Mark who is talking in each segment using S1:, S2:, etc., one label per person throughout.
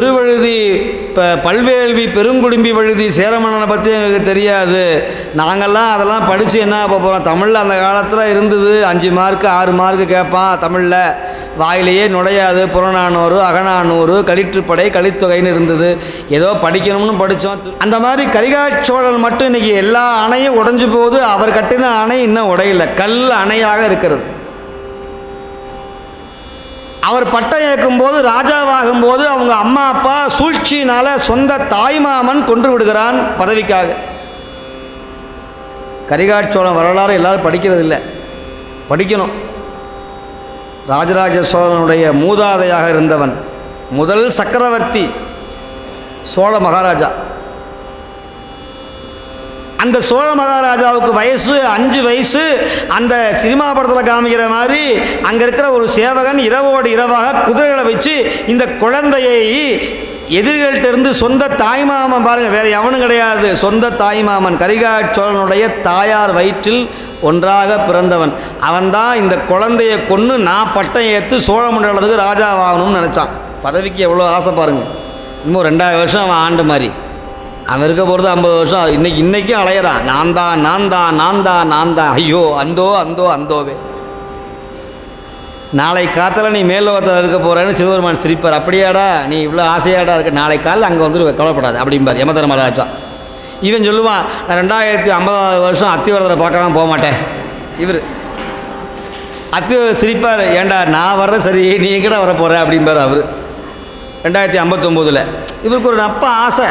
S1: திருவழுதி இப்போ பல்வேள்வி பெருங்குடும்பி வழுதி சேரமன்னனை பற்றி எங்களுக்கு தெரியாது. நாங்கள்லாம் அதெல்லாம் படித்து என்ன போகிறோம் தமிழில் அந்த காலத்தில் இருந்தது. அஞ்சு மார்க்கு ஆறு மார்க்கு கேட்பான் தமிழில். வாயிலேயே நுழையாது. புறநானூறு அகநானூறு கலிற்றுப்படை கலித்தொகைன்னு இருந்தது. ஏதோ படிக்கணும்னு படித்தோம் அந்த மாதிரி கரிகாச்சோழல் மட்டும் இன்றைக்கி எல்லா அணையும் உடைஞ்சு போகுது. அவர் கட்டின அணை இன்னும் உடையல. கல் அணையாக இருக்கிறது. அவர் பட்டம் ஏற்கும்போது ராஜாவாகும் போது அவங்க அம்மா அப்பா சூழ்ச்சியினால சொந்த தாய்மாமன் கொன்று விடுகிறான் பதவிக்காக. கரிகாட்சோழன் வரலாறு எல்லாரும் படிக்கிறது இல்லை படிக்கணும். ராஜராஜ சோழனுடைய மூதாதையாக இருந்தவன் முதல் சக்கரவர்த்தி சோழ மகாராஜா. அந்த சோழ மகாராஜாவுக்கு வயசு அஞ்சு வயசு அந்த சினிமா படத்தில் காமிக்கிற மாதிரி அங்கே இருக்கிற ஒரு சேவகன் இரவோடு இரவாக குதிரைகளை வச்சு இந்த குழந்தையை எதிரிகள்கிட்ட இருந்து சொந்த தாய்மாமன் பாருங்கள் வேறு எவனும் கிடையாது. சொந்த தாய்மாமன் கரிகாட் சோழனுடைய தாயார் வயிற்றில் ஒன்றாக பிறந்தவன். அவன்தான் இந்த குழந்தையை கொன்று நான் பட்டம் ஏற்று சோழ மண்டலத்துக்கு ராஜாவாகணும்னு நினச்சான். பதவிக்கு எவ்வளோ ஆசை பாருங்கள் இன்னும் ரெண்டாயிரம் வருஷம் அவன் ஆண்டு மாதிரி அவன் இருக்க போகிறது ஐம்பது வருஷம். இன்னைக்கு இன்றைக்கும் அலையிறான் நான் தான் நான் தான் நான் தான் நான் தான். ஐயோ அந்தோ அந்தோ அந்தோவே. நாளை காத்தில் நீ மேல்லோகத்தில் இருக்க போகிறேன்னு சிவபெருமான் சிரிப்பார். அப்படியாடா நீ இவ்வளோ ஆசையாடா இருக்க? நாளை காலையில் அங்கே வந்து கவலைப்படாது. அப்படிம்பார் யமதர்மராஜா இவன் சொல்லுவான் நான் ரெண்டாயிரத்தி ஐம்பதாவது வருஷம் அத்திவரதரை பார்க்காம போக மாட்டேன். இவர் அத்திவரதர் சிரிப்பார் ஏண்டா நான் வர்ற சரி நீ எங்கடா வர போகிற அப்படிம்பார் அவர். ரெண்டாயிரத்தி ஐம்பத்தொம்போதில். இவருக்கு ஒரு நப்ப ஆசை.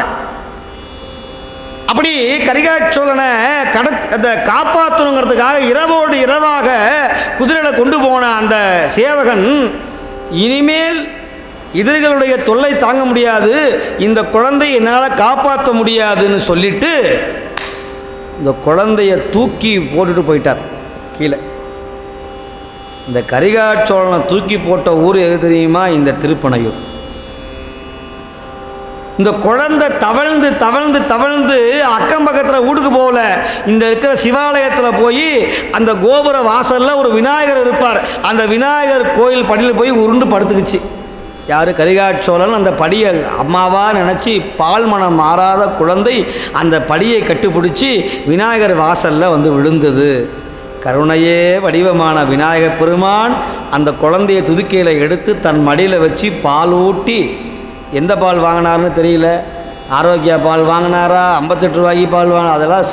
S1: அப்படி கரிகாச்சோழனை கட அந்த காப்பாற்றணுங்கிறதுக்காக இரவோடு இரவாக குதிரையில் கொண்டு போன அந்த சேவகன் இனிமேல் எதிரிகளுடைய தொல்லை தாங்க முடியாது. இந்த குழந்தையை என்னால் காப்பாற்ற முடியாதுன்னு சொல்லிட்டு இந்த குழந்தைய தூக்கி போட்டுட்டு போயிட்டார் கீழே. இந்த கரிகாச்சோழனை தூக்கி போட்ட ஊர் எது தெரியுமா? இந்த திருப்பனையூர். இந்த குழந்தை தவழ்ந்து தவழ்ந்து தவழ்ந்து அக்கம் பக்கத்தில் வீட்டுக்கு போகல. இந்த இருக்கிற சிவாலயத்தில் போய் அந்த கோபுர வாசலில் ஒரு விநாயகர் இருப்பார். அந்த விநாயகர் கோயில் படியில் போய் உருண்டு படுத்துக்குச்சு. யார் கரிகாட்சோழன் அந்த படியை அம்மாவாக நினச்சி பால் மனம் மாறாத குழந்தை அந்த படியை கட்டுப்பிடிச்சி விநாயகர் வாசலில் வந்து விழுந்தது. கருணையே வடிவமான விநாயகப் பெருமான் அந்த குழந்தையை துதுக்கையில் எடுத்து தன் மடியில் வச்சு பால் ஊட்டி எந்த பால் வாங்கினார்னு தெரியல. ஆரோக்கியா பால் வாங்கினாரா? ஐம்பத்தெட்டு ரூபாய்க்கு பால் வாங்க அதெல்லாம்